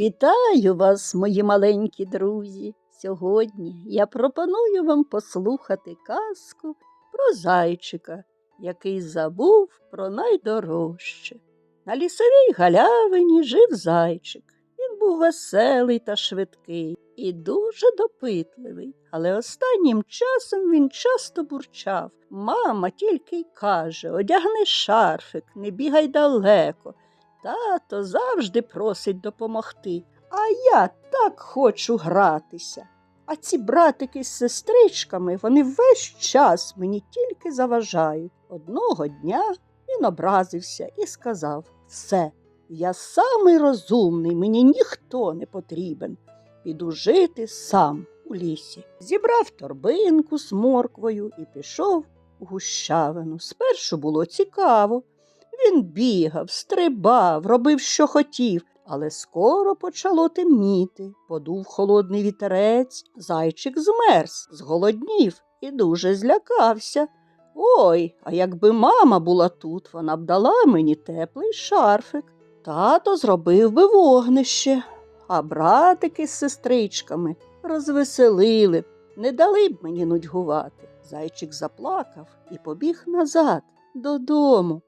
Вітаю вас, мої маленькі друзі. Сьогодні я пропоную вам послухати казку про зайчика, який забув про найдорожче. На лісовій галявині жив зайчик. Він був веселий та швидкий і дуже допитливий, але останнім часом він часто бурчав. Мама тільки й каже одягни шарфик, не бігай далеко. Тато завжди просить допомогти, а я так хочу гратися. А ці братики з сестричками, вони весь час мені тільки заважають. Одного дня він образився і сказав все, я самий розумний, мені ніхто не потрібен. Піду жити сам у лісі. Зібрав торбинку з морквою і пішов у гущавину. Спершу було цікаво. Він бігав, стрибав, робив, що хотів, але скоро почало темніти. Подув холодний вітерець, зайчик змерз, зголоднів і дуже злякався. Ой, а якби мама була тут, вона б дала мені теплий шарфик. Тато зробив би вогнище, а братики з сестричками розвеселили б, не дали б мені нудьгувати. Зайчик заплакав і побіг назад додому.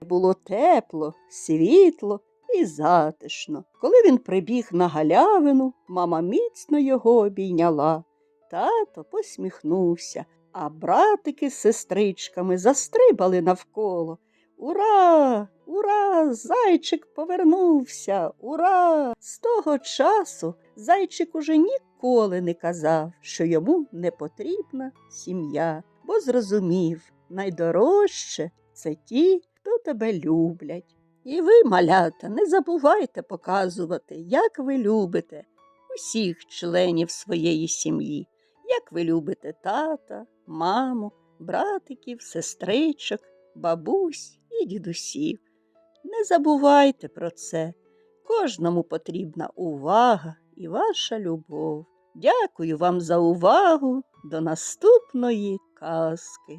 Було тепло, світло і затишно. Коли він прибіг на галявину, мама міцно його обійняла. Тато посміхнувся, а братики з сестричками застрибали навколо. Ура! Ура! Зайчик повернувся! Ура! З того часу зайчик уже ніколи не казав, що йому не потрібна сім'я, бо зрозумів, найдорожче це ті, тебе люблять. І ви, малята, не забувайте показувати, як ви любите усіх членів своєї сім'ї, як ви любите тата, маму, братиків, сестричок, бабусь і дідусів. Не забувайте про це. Кожному потрібна увага і ваша любов. Дякую вам за увагу. До наступної казки.